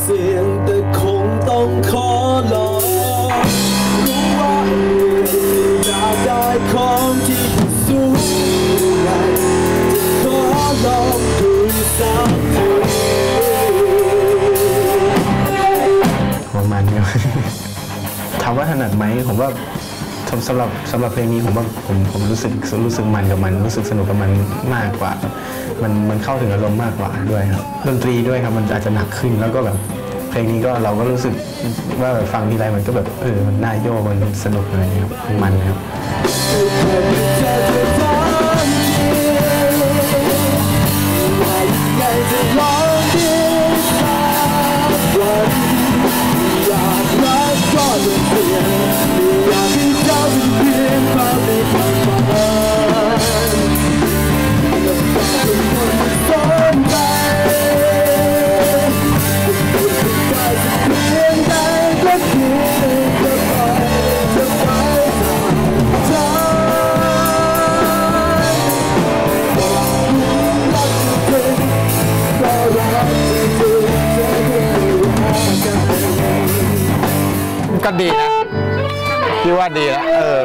เสียงแต่คงต้องขอลองรู้ว่าอยากได้ของที่สูงใหญ่ขอลองดูสักทีประมาณนี้ถามว่าถนัดไหมผมว่าสำสำหรับสำหรับเพลงนี้ผมว่าผมผมรู้สึกรู้สึกมันกับมัน รู้สึกสนุกกับมันมากกว่า มันมันเข้าถึงอารมณ์มากกว่าด้วยครับดนตรีด้วยครับมันอาจจะหนักขึ้นแล้วก็แบบเพลงนี้ก็เราก็รู้สึกว่าแบบฟังทีไรมันก็แบบเออมันน่าโยกมันสนุกอะไรอย่างเลยครับมันนะครับ ก็ดีนะพี่ว่าดีแล้วเออ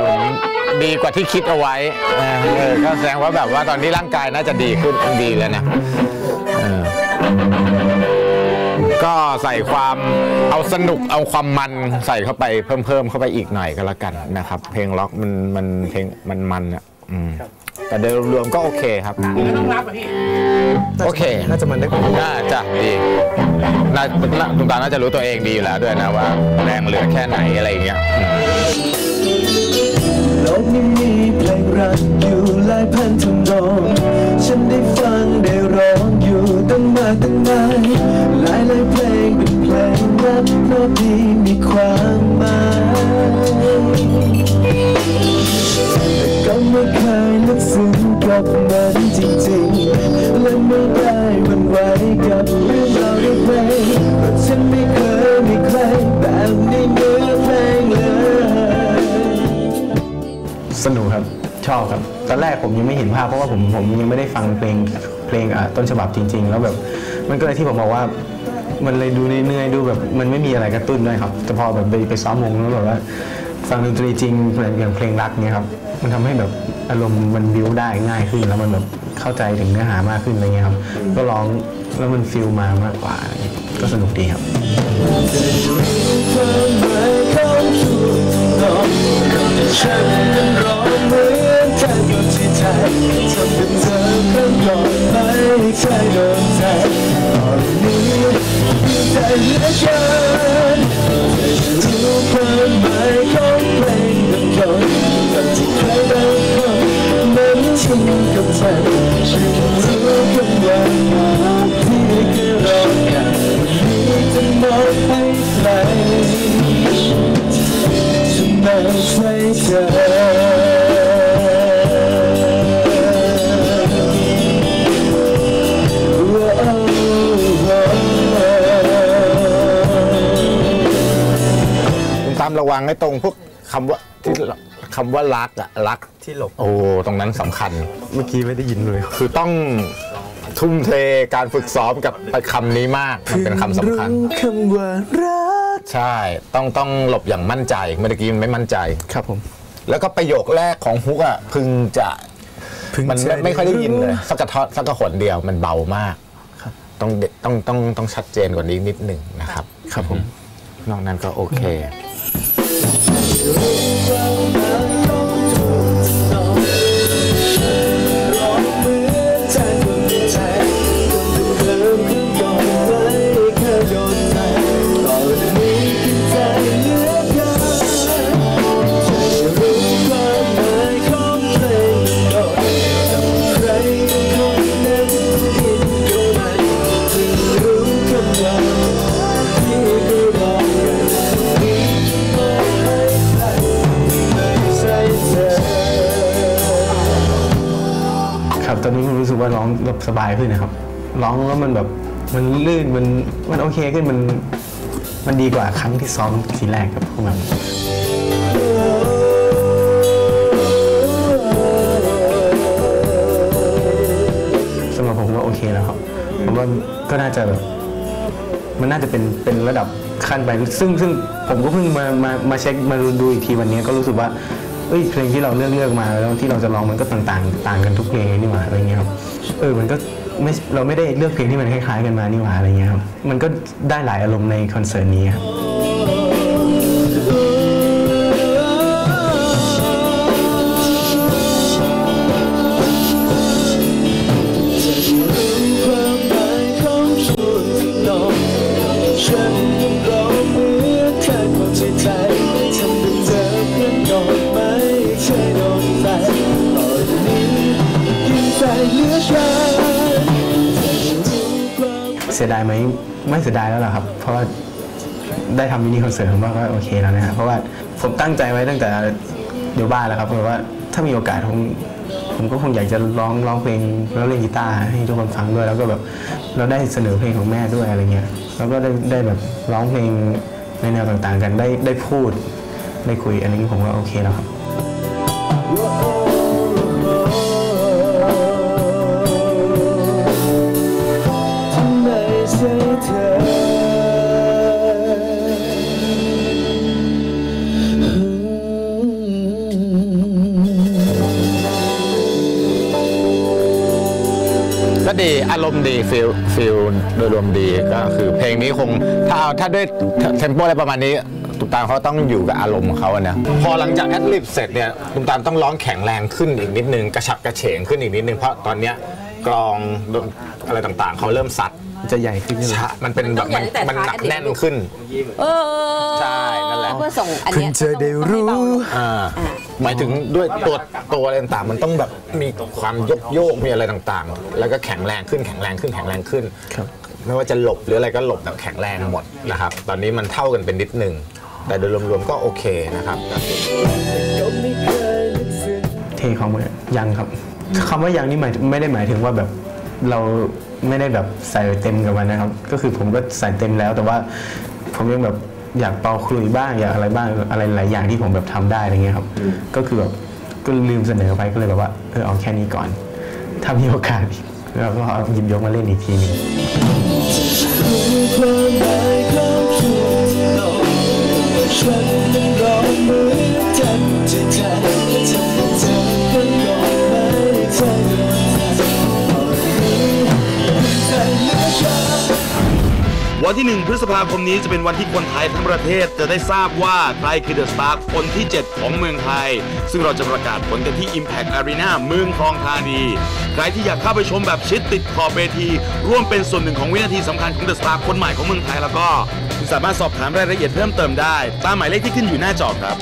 ดีกว่าที่คิดเอาไว้เออเออก็แสดงว่าแบบว่าตอนนี้ร่างกายน่าจะดีขึ้นดีแล้วนะเออก็ใส่ความเอาสนุกเอาความมันใส่เข้าไปเพิ่มเพิ่มเข้าไปอีกหน่อยก็แล้วกันนะครับ เพลงล็อกมันมันเพลงมันมันอะอืม แต่โดยรวมๆก็โอเคครับโอเค น่าจะมันได้กว่าน่าจะดีน่าน่าตุงตาน่าจะรู้ตัวเองดีอยู่แล้วด้วยนะว่า แรงเหลือแค่ไหนอะไรอย่างเงี้ยอืมโลกนี้มีเพลงรักอยู่หลายพันทำนองฉันได้ฟังได้ร้องอยู่ตั้งมากตั้งนานหลายหลายเพลงเป็นเพลงรักเพราะดีมีความหมายแต่ ก็ไม่เคยลึกซึ้งกับมันจริงๆและไม่ได้มันไหวกับเรื่องราวในเพลงเพราะฉันไม่เคยมีใครแบบในเนื้อเพลงเลย สนุกครับชอบครับ ตอนแรกผมยังไม่เห็นภาพเพราะว่าผมผมยังไม่ได้ฟังเพลงเพลงอะต้นฉบับจริง ๆ แล้วแบบมันก็เลยที่ผมบอกว่ามันเลยดูเนื่อยๆดูแบบมันไม่มีอะไรกระตุ้นด้วยครับแต่พอแบบไปไปซ้อมวงแล้วแบบว่าฟังดนตรีจริงเหมือนอย่างเพลงรักเนี่ยครับ มันทำให้แบบอารมณ์มันบิวได้ง่ายขึ้น แล้วมันแบบเข้าใจถึงเนื้อหามากขึ้นอะไรเงี้ยครับก็ร้องแล้วมันฟิลมามากกว่าก็สนุกดีครับ คำว่าที่เคยรอกันวันนี้จะมองให้ใคร ฉันไม่ใช่เธอโอ้โห คุณตามระวังให้ตรงพวกคำว่าที่ คำว่ารักอะรักที่หลบ โอ้ตรงนั้นสำคัญ เมื่อกี้ไม่ได้ยินเลย คือต้องทุ่มเทการฝึกซ้อมกับคำนี้มาก มันเป็นคำสำคัญรู้คำว่ารัก ใช่ ต้องต้องหลบอย่างมั่นใจ เมื่อกี้มันไม่มั่นใจ ครับผม แล้วก็ประโยคแรกของฮุกอะพึงจะพึงมันจะไม่ไม่ค่อยได้ยินเลยรู้สักกระทอสักกระหนเดียวมันเบามากครับต้องเดต้องต้องต้องชัดเจนกว่านี้นิดหนึ่งนะครับ ครับผม นอกนั้นก็โอเค อนนี้ผมรู้สึกว่าร้องแบบสบายขึ้นนะครับ ร้องแล้วมันแบบมันลื่นมันมันโอเคขึ้นมันมันดีกว่าครั้งที่ซ้อมทีแรกครับพวกมันสำหรับผมว่าโอเคแล้วครับผมว่าก็น่าจะแบบมันน่าจะเป็นเป็นระดับขั้นไปซึ่งซึ่งผมก็เพิ่งมามามาเช็คมาดูอีกทีวันนี้ก็รู้สึกว่า เอ้ยเพลงที่เราเลือกเลือกมาแล้วที่เราจะร้องมันก็ต่างๆ ต่างกันทุกเพลงนี่หว่าอะไรเงี้ยครับเออมันก็ไม่เราไม่ได้เลือกเพลงที่มันคล้ายๆกันมานี่หว่าอะไรเงี้ยครับมันก็ได้หลายอารมณ์ในคอนเสิร์ตนี้ครับ เสียดายไหมไม่เสียดายแล้วล่ะครับ เพราะว่าได้ทำมินิคอนเสิร์ตผมว่าก็โอเคแล้วนะครับเพราะว่าผมตั้งใจไว้ตั้งแต่เดี๋ยวบ้านแล้วครับเพราะว่าถ้ามีโอกาสผมผมก็คงอยากจะร้องร้องเพลงแล้วเล่นกีตาร์ให้ทุกคนฟังด้วย แล้วก็แบบเราได้เสนอเพลงของแม่ด้วยอะไรเงี้ยแล้วก็ได้ได้แบบร้องเพลงในแนวต่างๆ กันได้ได้พูดได้คุยอะไรนี้ผมว่าโอเคแล้วครับ ดีอารมณ์ดีฟิลฟิลโดยรวมดีก็คือเพลงนี้คงถ้าเอาถ้าด้วยเทมโปอะไรประมาณนี้ตุมตามเขาต้องอยู่กับอารมณ์ของเขาอะนะพอหลังจากแอดลิบเสร็จเนี่ยตุมตามต้องร้องแข็งแรงขึ้นอีกนิดนึงกระฉับกระเฉงขึ้นอีกนิดนึงเพราะตอนเนี้ยกลองอะไรต่างๆ เขาเริ่มสัตว์จะใหญ่ขึ้นใช่ไหมชะมันเป็นแบบมันต้องใหญ่ตั้งแต่มันหนักท้ายแน่นขึ้นเออใช่นั่นแหละเพื่อส่งอันเพิ่เนี้งยจะได้รู้ต้องให้เบาลงอ่าหมายถึงด้วยตัวตัวอะไรต่างๆมันต้องแบบมีความยกโยกมีอะไรต่างๆ แล้วก็แข็งแรงขึ้นแข็งแรงขึ้นแข็งแรงขึ้นครับไม่ว่าจะหลบหรืออะไรก็หลบแบบแข็งแรงหมดนะครับ ตอนนี้มันเท่ากันเป็นนิดนึงแต่โดยรวมๆก็โอเคนะครับก็ไม่เคยนึกถึงเทของมือยังครับคำว่ายังนี่หมายไม่ได้หมายถึงว่าแบบเราไม่ได้แบบใส่เต็มกับมันนะครับ ก็คือผมก็ใส่เต็มแล้วแต่ว่าผมยังแบบ อยากเป่าคลุยบ้างอยากอะไรบ้างอะไรหลายอย่างที่ผมแบบทำได้อะไรเงี้ยครับก็คือแบบก็ลืมเสนอไปก็เลยแบบว่าเออเอาแค่นี้ก่อน ถ้ามีโอกาสอีกเราก็เอาหยิบยกมาเล่นอีกทีหนึงรู้ความหมายของช่วงที่นอนฉันยังรอเหมือนแทบจะใจ วันที่ 1 พฤษภาคมนี้จะเป็นวันที่คนไทยทั้งประเทศจะได้ทราบว่าใครคือเดอะสตาร์คนที่ 7 ของเมืองไทย ซึ่งเราจะประกาศผลกันที่ Impact Arena เมืองทองธานี ใครที่อยากเข้าไปชมแบบชิดติดขอบเวที ร่วมเป็นส่วนหนึ่งของวินาทีสำคัญของเดอะสตาร์คนใหม่ของเมืองไทยแล้วก็คุณสามารถสอบถามรายละเอียดเพิ่มเติมได้ ตามหมายเลขที่ขึ้นอยู่หน้าจอครับ